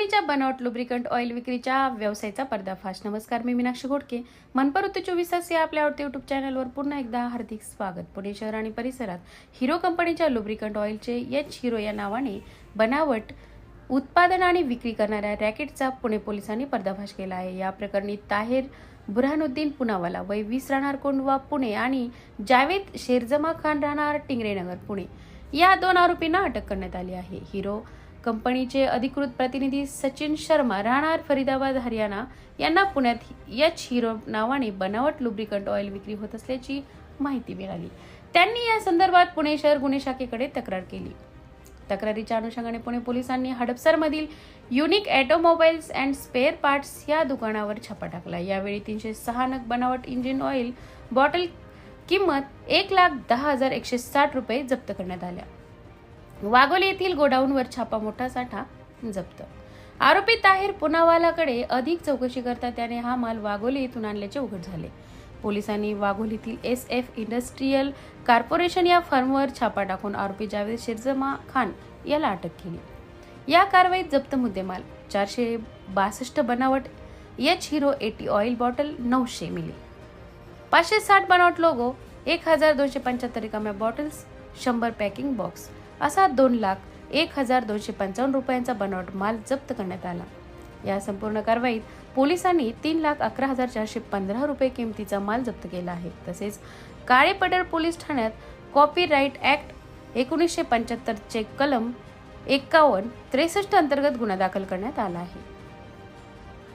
कंपनीच्या बनावट lubricant oil विक्रीच्या व्यवसायाचा पर्दाफाश. नमस्कार मी मीनाक्षी घोडके. मनपर उत्तर चोवीस तास या आपल्या आवडते युट्यूब चॅनलवर पुन्हा एकदा हार्दिक स्वागत. पुणे शहर आणि परिसरात हिरो कंपनीच्या लुब्रिकंट ऑइलचे एच हिरो या नावाने बनावट उत्पादन आणि विक्री करणाऱ्या रॅकेटचा पुणे पोलिसांनी पर्दाफाश केला आहे. या प्रकरणी ताहेर बुरहानुद्दीन पुनावाला वय वीस राहणार कोंडवा पुणे आणि जावेद शेरजमा खान राहणार टिंगरेनगर पुणे. या दोन आरोपींना अटक करण्यात आली आहे. हिरो कंपनीचे अधिकृत प्रतिनिधी सचिन शर्मा राहणार फरीदाबाद हरियाणा यांना पुण्यात एच हिरो नावाने बनावट लुब्रिकंट ऑइल विक्री होत असल्याची माहिती मिळाली. त्यांनी या संदर्भात पुणे शहर गुन्हे शाखेकडे तक्रार केली. तक्रारीच्या अनुषंगाने पुणे पोलिसांनी हडपसरमधील unique automobiles and spare parts या दुकानावर छापा टाकला. यावेळी तीनशे सहा नग बनावट इंजिन ऑइल बॉटल किंमत एक लाख दहा हजार एकशे साठ रुपये जप्त करण्यात आल्या. वाघोली येथील गोडाऊनवर छापा मोठा साठा जप्त. आरोपी ताहेर पुनावालाकडे अधिक चौकशी करता त्याने हा माल वाघोली येथून आणल्याचे उघड झाले. पोलिसांनी वाघोलीतील एस एफ इंडस्ट्रीयल कॉर्पोरेशन या फर्मवर छापा टाकून आरोपी जावेद शिरजमा खान याला अटक केली. या कारवाईत जप्त मुद्देमाल चारशे बासष्ट बनावट H hero AT oil bottle नऊशे मिली. पाचशे साठ बनावट लोगो एक हजार दोनशे पंच्याहत्तर रिकाम्या बॉटल्स शंभर पॅकिंग बॉक्स. असा दोन लाख एक हजार दोनशे पंचावन्न रुपयांचा बनावट माल जप्त करण्यात आला. या संपूर्ण कारवाईत पोलिसांनी तीन लाख अकरा हजार चारशे पंधरा रुपये किमतीचा माल जप्त केला आहे. तसेच काळेपडळ पोलीस ठाण्यात कॉपीराईट ॲक्ट एकोणीसशे पंच्याहत्तरचे कलम एक्कावन्न त्रेसष्ट अंतर्गत गुन्हा दाखल करण्यात आला आहे.